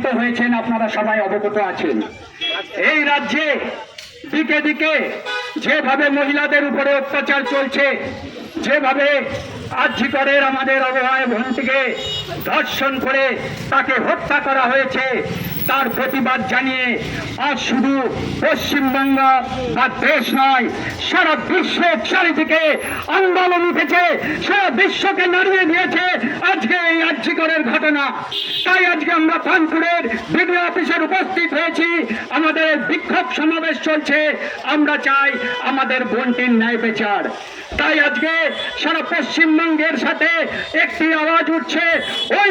একত্রিত হয়েছেন, আপনারা সবাই অবগত আছেন। এই রাজ্যে দিকে দিকে যেভাবে মহিলাদের উপরে অত্যাচার চলছে, যেভাবে আর্যিকরের আমাদের অবহায় ভূমিকে ধর্ষণ করে তাকে হত্যা করা হয়েছে তার প্রতিবাদ জানিয়ে আজ শুধু পশ্চিমবঙ্গ বা দেশ নয়, সারা বিশ্ব চারিদিকে আন্দোলন উঠেছে, সারা বিশ্বকে নাড়িয়ে দিয়েছে আজকে এই আর্যিকরের ঘটনা। তাই আজকে আমরা কানপুরের বিডিও অফিসের উপস্থিত হয়েছি। আমাদের বিক্ষোভ সমাবেশ চলছে। আমরা চাই আমাদের বোনটির ন্যায় বিচার। তাই আজকে সারা পশ্চিমবঙ্গের সাথে একটি আওয়াজ উঠছে, ওই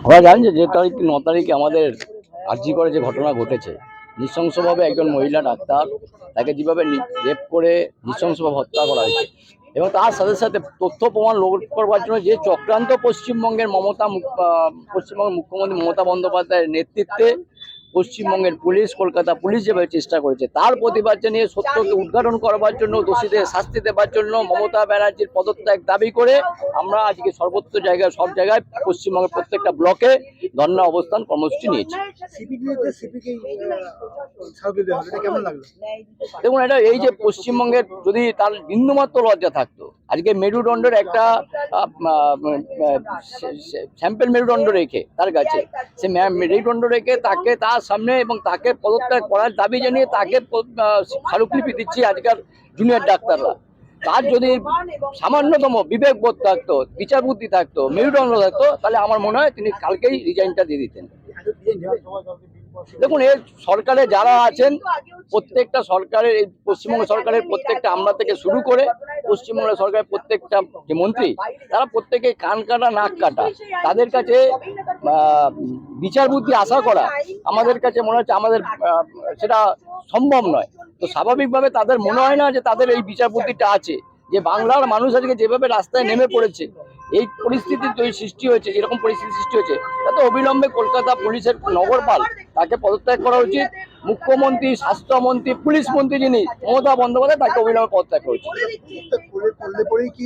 আমরা জানি যে যে তারিখ ন তারিখে আমাদের আর্জি করে যে ঘটনা ঘটেছে নৃশংসভাবে একজন মহিলা ডাক্তার, তাকে যেভাবে রেপ করে নৃশংসভাবে হত্যা করা হয়েছে। এবং তার সাথে সাথে তথ্য প্রমাণ লোড করবার জন্য যে চক্রান্ত পশ্চিমবঙ্গের মমতা পশ্চিমবঙ্গের মুখ্যমন্ত্রী মমতা বন্দ্যোপাধ্যায়ের নেতৃত্বে পশ্চিমবঙ্গের পুলিশ কলকাতা পুলিশ যেভাবে চেষ্টা করেছে তার প্রতিবাদ জানিয়ে সত্যকে উদ্ঘাটন করবার জন্য দোষীদের শাস্তি দেবার জন্য মমতা ব্যানার্জির পদত্যাগ দাবি করে আমরা আজকে সর্বত্র জায়গায় সব জায়গায় পশ্চিমবঙ্গের প্রত্যেকটা ব্লকে ধর্ণা অবস্থান কর্মসূচি নিয়েছি। দেখুন এটা এই যে পশ্চিমবঙ্গের যদি তার বিন্দুমাত্র লজ্জা থাকতো আজকে মেরুদণ্ডের একটা স্যাম্পেল মেরুদণ্ড রেখে তার কাছে সে মেরুদণ্ড রেখে তাকে তার সামনে এবং তাকে পদত্যাগ করার দাবি জানিয়ে তাকে স্মারকলিপি দিচ্ছে আজকাল জুনিয়র ডাক্তাররা। তার যদি সামান্যতম বিবেক বোধ থাকতো, বিচার বুদ্ধি থাকতো, মেরুদণ্ড থাকতো, তাহলে আমার মনে হয় তিনি কালকেই রিজাইনটা দিয়ে দিতেন। দেখুন, এর সরকারে যারা আছেন, প্রত্যেকটা সরকারের, এই পশ্চিমবঙ্গ সরকারের প্রত্যেকটা আমরা থেকে শুরু করে পশ্চিমবঙ্গ সরকারের প্রত্যেকটা যে মন্ত্রী, তারা প্রত্যেকে কান কাটা, নাক কাটা। তাদের কাছে বিচার বুদ্ধি আশা করা আমাদের কাছে মনে হচ্ছে আমাদের সেটা সম্ভব নয়। তো স্বাভাবিকভাবে তাদের মনে হয় না যে তাদের এই বিচার বুদ্ধিটা আছে, যে বাংলার মানুষ আজকে যেভাবে রাস্তায় নেমে পড়েছে, এই পরিস্থিতি তৈরি সৃষ্টি হয়েছে যেরকম পরিস্থিতি সৃষ্টি হয়েছে তাতে অবিলম্বে কলকাতা পুলিশের নগরপাল, তাকে পদত্যাগ করা উচিত। মুখ্যমন্ত্রী, স্বাস্থ্যমন্ত্রী, পুলিশ মন্ত্রী যিনি, মমতা বন্দ্যোপাধ্যায় তাকে অবিলম্বে পদত্যাগ করা উচিত। পরেই কি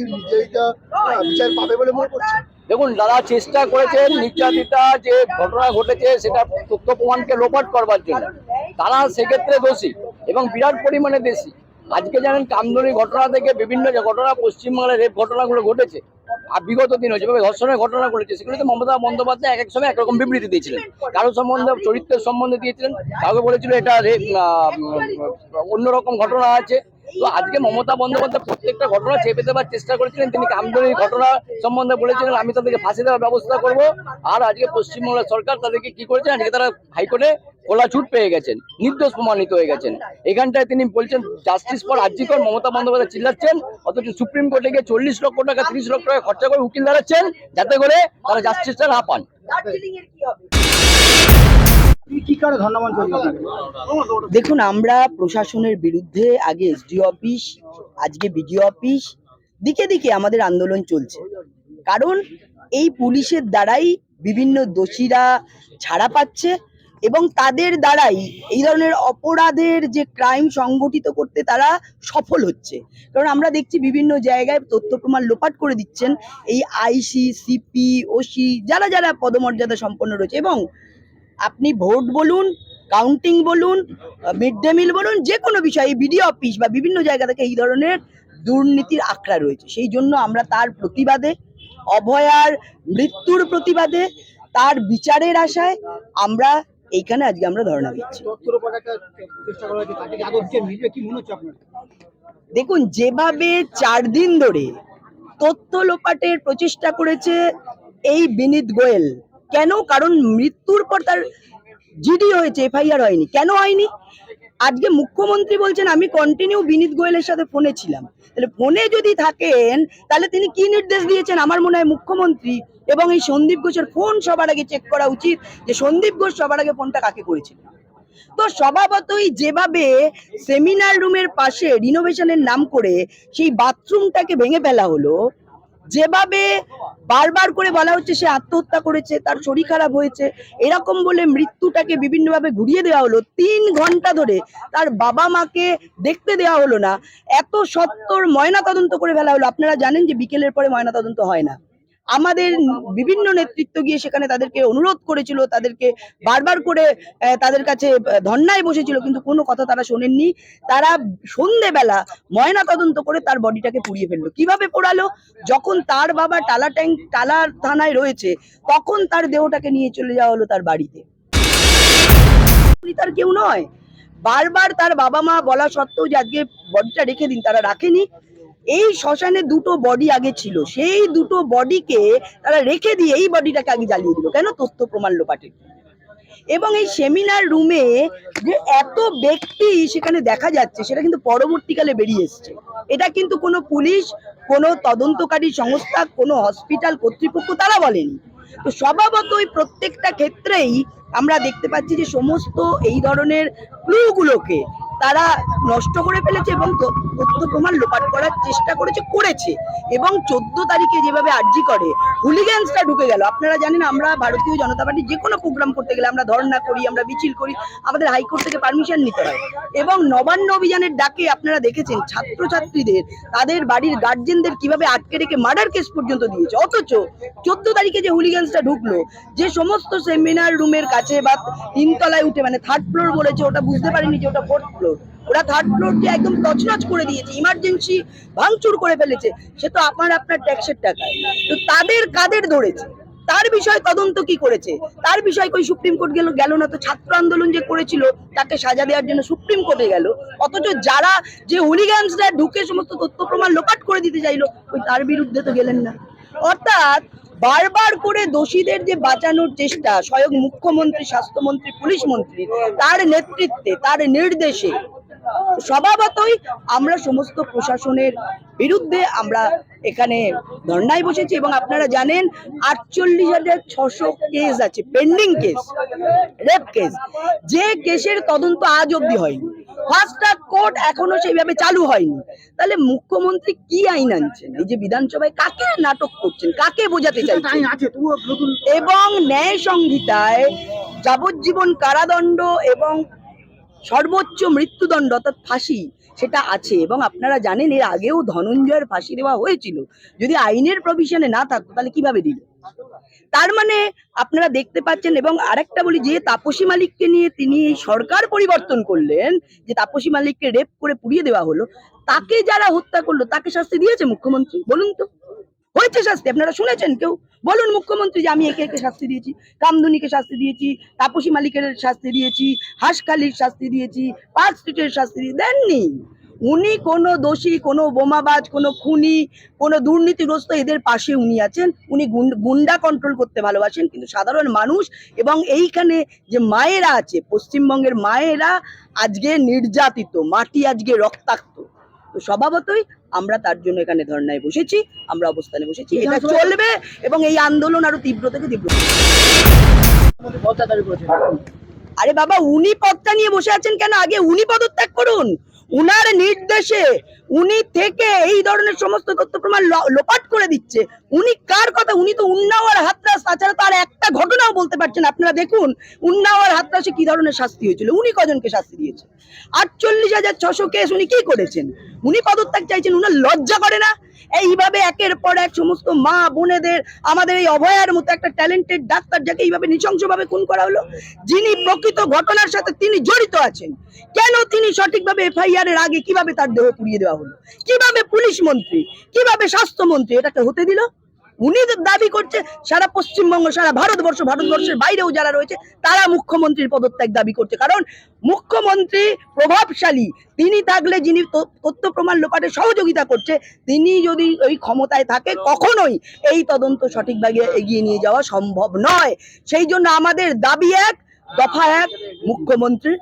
পাবে বলে মনে করছে দেখুন দাদা চেষ্টা করেছেন নির্যাতিতা যে ঘটনা ঘটেছে সেটা তথ্য প্রমাণকে লোপাট করবার জন্য। তারা সেক্ষেত্রে দোষী এবং বিরাট পরিমাণে দোষী। আজকে জানেন কামদুনি ঘটনা থেকে বিভিন্ন যে ঘটনা পশ্চিমবাংলার রেপ ঘটনাগুলো ঘটেছে আর বিগত দিনে যেভাবে ধর্ষণের ঘটনা ঘটেছে সেগুলো তো মমতা বন্দ্যোপাধ্যায় এক এক সময় একরকম বিবৃতি দিয়েছিলেন। কারও সম্বন্ধে, চরিত্রের সম্বন্ধে দিয়েছিলেন। কাউকে বলেছিল এটা অন্যরকম ঘটনা আছে। তো আজকে মমতা বন্দ্যোপাধ্যায় প্রত্যেকটা ঘটনা চেপে দেওয়ার চেষ্টা করেছিলেন। তিনি কামদুনির ঘটনা সম্বন্ধে বলেছিলেন, আমি তাদেরকে ফাঁসি দেওয়ার ব্যবস্থা করব। আর আজকে পশ্চিমবঙ্গের সরকার তাদেরকে কি করেছে, আজকে তারা হাইকোর্টে খোলা ছুট পেয়ে গেছেন নির্দোষ প্রমাণিত হয়ে গেছেন। এখানটায় তিনি বলছেন জাস্টিস ফর আর্জিকর মমতা বন্দ্যোপাধ্যায় চিল্লাচ্ছেন অথচ সুপ্রিম কোর্টে গিয়ে চল্লিশ লক্ষ টাকা তিরিশ লক্ষ টাকা খরচা করে উকিল দাঁড়াচ্ছেন যাতে করে তারা জাস্টিসটা না পান। দেখুন আমরা প্রশাসনের বিরুদ্ধে আগে এসডিও অফিস আজকে বিডিও অফিস দিকে দিকে আমাদের আন্দোলন চলছে। কারণ এই পুলিশের দ্বারাই বিভিন্ন দোষীরা ছাড়া পাচ্ছে এবং তাদের দ্বারাই এই ধরনের অপরাধের যে ক্রাইম সংগঠিত করতে তারা সফল হচ্ছে। কারণ আমরা দেখছি বিভিন্ন জায়গায় তথ্য প্রমাণ লোপাট করে দিচ্ছেন এই আইসি সিপি ওসি যারা যারা পদমর্যাদা সম্পন্ন রয়েছে এবং আপনি ভোট বলুন কাউন্টিং বলুন মিড ডে মিল বলুন যে কোনো বিষয়ে বিডিও অফিস বা বিভিন্ন জায়গা থেকে এই ধরনের দুর্নীতির আখড়া রয়েছে। সেই জন্য আমরা তার প্রতিবাদে, অভয়ার মৃত্যুর প্রতিবাদে, তার বিচারের আশায় আমরা এইখানে আজকে আমরা ধর্ণা দিচ্ছি। দেখুন, যেভাবে চার দিন ধরে তথ্য লোপাটের প্রচেষ্টা করেছে এই বিনীত গোয়েল, কেন? কারণ মৃত্যুর পর তার জিডি হয়েছে এফআইআর হয়নি। কেন হয়নি? আজকে মুখ্যমন্ত্রী বলছেন, আমি কন্টিনিউ বিনীত গোয়েলের সাথে ফোনে ছিলাম। তাহলে ফোনে যদি থাকেন, তাহলে তিনি কি নির্দেশ দিয়েছেন? আমার মনে হয় মুখ্যমন্ত্রী এবং এই সন্দীপ ঘোষের ফোন সবার আগে চেক করা উচিত যে সন্দীপ ঘোষ সবার আগে ফোনটা কাকে করেছিল। তো স্বভাবতই যেভাবে সেমিনার রুমের পাশে রিনোভেশনের নাম করে সেই বাথরুমটাকে ভেঙে ফেলা হলো যেভাবে বারবার করে বলা হচ্ছে সে আত্মহত্যা করেছে, তার শরীর খারাপ হয়েছে, এরকম বলে মৃত্যুটাকে বিভিন্নভাবে ঘুরিয়ে দেওয়া হলো। তিন ঘণ্টা ধরে তার বাবা মাকে দেখতে দেওয়া হলো না। এত সত্তর ময়না তদন্ত করে ফেলা হলো। আপনারা জানেন যে বিকেলের পরে ময়না তদন্ত হয় না। আমাদের বিভিন্ন নেতৃত্ব গিয়ে সেখানে তাদেরকে অনুরোধ করেছিল, তাদেরকে বারবার করে তাদের কাছে ধর্নায় বসেছিল, কিন্তু কোনো কথা তারা শোনেননি। তারা সন্ধেবেলা ময়না তদন্ত করে তার বডিটাকে পুড়িয়ে ফেলল। কীভাবে পোড়ালো? যখন তার বাবা টালা ট্যাঙ্ক, টালা থানায় রয়েছে, তখন তার দেহটাকে নিয়ে চলে যাওয়া হলো তার বাড়িতে। তার কেউ নয়। বারবার তার বাবা মা বলা সত্ত্বেও যে আজকে বডিটা রেখে দিন, তারা রাখেনি। এই শ্মশানে দুটো বডি আগে ছিল। সেই দুটো বডিকে তারা রেখে দিয়ে এই বডিটাকে আগে জ্বালিয়ে দিল। কেন? তথ্য প্রমাণ লোপাটের এবং এই সেমিনার রুমে যে এত ব্যক্তি সেখানে দেখা যাচ্ছে, সেটা কিন্তু পরবর্তীকালে বেরিয়ে এসছে। এটা কিন্তু কোনো পুলিশ, কোনো তদন্তকারী সংস্থা, কোনো হসপিটাল কর্তৃপক্ষ, তারা বলেনি। তো স্বভাবতই প্রত্যেকটা ক্ষেত্রেই আমরা দেখতে পাচ্ছি যে সমস্ত এই ধরনের ক্লুগুলোকে তারা নষ্ট করে ফেলেছে এবং তথ্য প্রমাণ লোপাট করার চেষ্টা করেছে করেছে। এবং চোদ্দ তারিখে যেভাবে আর্জি করে হুলিগ্যান্সটা ঢুকে গেল। আপনারা জানেন, আমরা ভারতীয় জনতা পার্টি যে কোনো প্রোগ্রাম করতে গেলে আমরা ধর্ণা করি, আমরা মিছিল করি, আমাদের হাইকোর্ট থেকে পারমিশন নিতে হয়। এবং নবান্ন অভিযানের ডাকে আপনারা দেখেছেন, ছাত্রছাত্রীদের, তাদের বাড়ির গার্জেনদের কীভাবে আটকে রেখে মার্ডার কেস পর্যন্ত দিয়েছে। অথচ চোদ্দ তারিখে যে হুলিগ্যান্সটা ঢুকলো, যে সমস্ত সেমিনার রুমের কাছে বা তিনতলায় উঠে মানে থার্ড ফ্লোর বলেছে, ওটা বুঝতে পারিনি যে ওটা ফোর্থ ফ্লোর ওরা থার্ড ফ্লোরকে একদম তছনছ করে দিয়েছে ইমার্জেন্সি ভাঙচুর করে ফেলেছে। সে তো আপনার আপনার ট্যাক্সের টাকায়। তো তাদের কাদের ধরেছে? তার বিষয়ে তদন্ত কি করেছে? তার বিষয় কই সুপ্রিম কোর্ট গেল গেল না তো ছাত্র আন্দোলন যে করেছিল, তাকে সাজা দেওয়ার জন্য সুপ্রিম কোর্টে গেল। অথচ যারা যে হুলিগানসরা ঢুকে সমস্ত তথ্য প্রমাণ লোপাট করে দিতে চাইলো, ওই তার বিরুদ্ধে তো গেলেন না। অর্থাৎ বারবার করে দোষীদের যে বাঁচানোর চেষ্টা, স্বয়ং মুখ্যমন্ত্রী, স্বাস্থ্যমন্ত্রী, পুলিশ মন্ত্রী, তার নেতৃত্বে, তার নির্দেশে স্বভাবতই আমরা সমস্ত প্রশাসনের বিরুদ্ধে আমরা এখানে ধর্নায় বসেছি এবং আপনারা জানেন আটচল্লিশ হাজার ছশো কেস আছে পেন্ডিং কেস রেপ কেস যে কেসের তদন্ত আজ অব্দি হয়নি। ট্র্যাক কোর্ট এখনও সেইভাবে চালু হয়নি। তাহলে মুখ্যমন্ত্রী কি আইন আনছেন? এই যে বিধানসভায় কাকে নাটক করছেন? কাকে বোঝাতে চাইছেন? নতুন এবং ন্যায় সংহিতায় যাবজ্জীবন কারাদণ্ড এবং সর্বোচ্চ মৃত্যুদণ্ড অর্থাৎ ফাঁসি, সেটা আছে এবং আপনারা জানেন এর আগেও ধনঞ্জয়ের ফাঁসি দেওয়া হয়েছিল। যদি আইনের প্রভিশনে না থাকতো, তাহলে কীভাবে দিল? তার মানে আপনারা দেখতে পাচ্ছেন এবং আরেকটা বলি, যে তাপসী মালিককে নিয়ে তিনি এই সরকার পরিবর্তন করলেন, যে তাপসী মালিককে রেপ করে পুড়িয়ে দেওয়া হলো, তাকে যারা হত্যা করল, তাকে শাস্তি দিয়েছে মুখ্যমন্ত্রী? বলুন তো। হয়েছে শাস্তি? আপনারা শুনেছেন কেউ? বলুন মুখ্যমন্ত্রী যে আমি একে একে শাস্তি দিয়েছি, কামদুনিকে শাস্তি দিয়েছি, তাপসী মালিকের শাস্তি দিয়েছি, হাঁসখালির শাস্তি দিয়েছি, পার্ক স্ট্রিটের শাস্তি দিয়ে দেননি। উনি কোনো দোষী, কোনো বোমাবাজ, কোনো খুনি, কোনো দুর্নীতিগ্রস্ত এদের পাশে উনি আছেন। উনি গুন- গুন্ডা কন্ট্রোল করতে ভালোবাসেন, কিন্তু সাধারণ মানুষ এবং এইখানে যে মায়েরা আছে, পশ্চিমবঙ্গের মায়েরা আজকে নির্যাতিত, মাটি আজকে রক্তাক্ত। তো স্বভাবতই আমরা তার জন্য এখানে ধর্নায় বসেছি আমরা অবস্থানে বসেছি। এটা চলবে এবং এই আন্দোলন আরও তীব্র থেকে তীব্র। আরে বাবা উনি পদটা নিয়ে বসে আছেন কেন? আগে উনি পদত্যাগ করুন। উনার নির্দেশে উনি থেকে এই ধরনের সমস্ত তথ্য প্রমাণ লোপাট করে দিচ্ছে। উনি কার কথা? উনি তো উন্নাও আর হাতরাস, তাছাড়া তার একটা ঘটনাও বলতে পারছেন আপনারা দেখুন উন্নাও আর হাতরাসে কি ধরনের শাস্তি হয়েছিল? উনি কজনকে শাস্তি দিয়েছে? আটচল্লিশ হাজার ছশো কেস উনি কি করেছেন? উনি পদত্যাগ চাইছেন, উনার লজ্জা করে না? এইভাবে একের পর এক সমস্ত মা বোনেদের, আমাদের এই অভয়ার মতো একটা ট্যালেন্টেড ডাক্তার যাকে এইভাবে নৃশংসভাবে খুন করা হলো, যিনি প্রকৃত ঘটনার সাথে তিনি জড়িত আছেন, কেন তিনি সঠিকভাবে এফআইআর এর আগে কীভাবে তার দেহ পুড়িয়ে দেওয়া হলো? কীভাবে পুলিশ মন্ত্রী, কীভাবে স্বাস্থ্যমন্ত্রী এটাকে হতে দিল? উনি দাবি করছে, সারা পশ্চিমবঙ্গ, সারা ভারতবর্ষ, ভারতবর্ষের বাইরেও যারা রয়েছে, তারা মুখ্যমন্ত্রীর পদত্যাগ দাবি করছে। কারণ মুখ্যমন্ত্রী প্রভাবশালী, তিনি থাকলে যিনি তথ্য প্রমাণ লোপাটে সহযোগিতা করছে, তিনি যদি ওই ক্ষমতায় থাকে, কখনোই এই তদন্ত সঠিকভাবে এগিয়ে নিয়ে যাওয়া সম্ভব নয়। সেই জন্য আমাদের দাবি এক, দফা এক, মুখ্যমন্ত্রীর